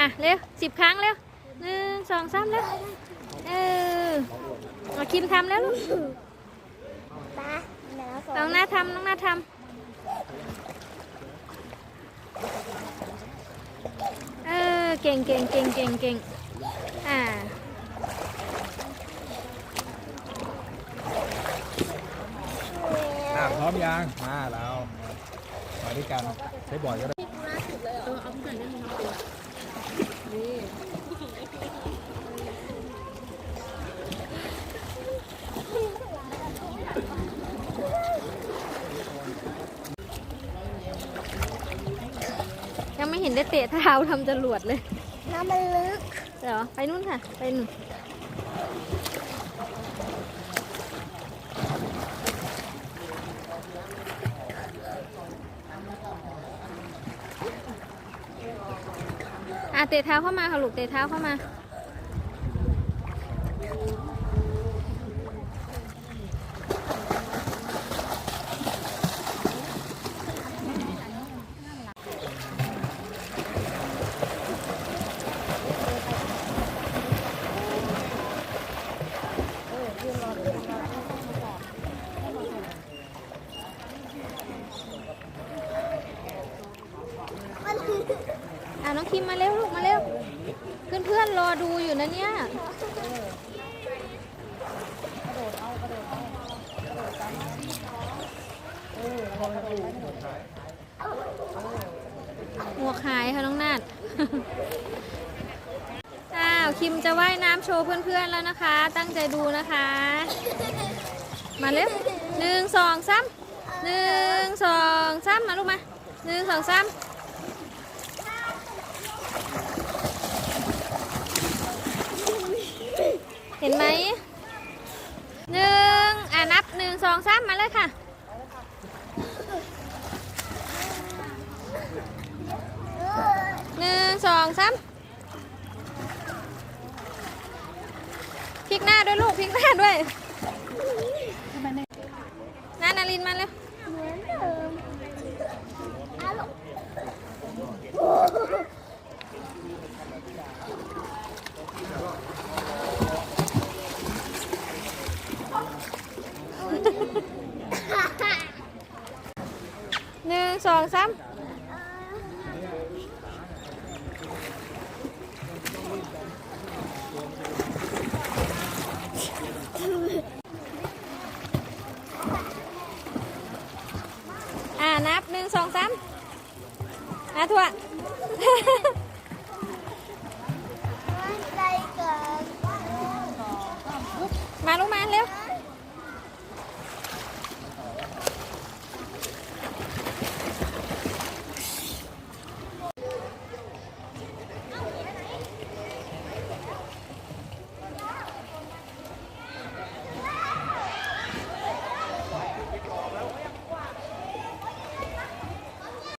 อะเร็วสิบครั้งเร็วหนึ่งสองสามเร็วเออเอาคิมทำแล้วลูกตาหนาวสองน้องหน้าทำน้องหน้าทำเออเก่งเก่งเก่งเก่งเก่งอ่าอะพร้อมยังมาเรามาด้วยกันใช้บ่อยก็ได้ ยังไม่เห็นได้เตะเท้าทำจรวดเลย น้ำมันลึกเดี๋ยวไปนู่นค่ะ ไปนู่น อะเตะเท้าเข้ามาค่ะลูกเตะเท้าเข้ามาอ่ะน้องคิมมาเร็วลูกมาเร็ว เพื่อนเพื่อนรอดูอยู่นะเนี่ยหมวกหายค่ะน้องนาดอ้าวคิมจะว่ายน้ำโชว์เพื่อนๆแล้วนะคะ ตั้งใจดูนะคะ มาเร็วหนึ่งสองสามหนึ่งสองสามมาลูกมาหนึ่งสองสามเห็ นไหมหนึ่งอ่านับหนึ่งสองสามมาเลยค่ะ หนึ่งสองสามพลิกหน้าด้วยลูกพลิกหน้าด้วยน้านารินมาเร็วเหมือนเดิมอ้าวลูก หนึ่ง สองสามอ่านับหนึ่งสองสามอะทั่ว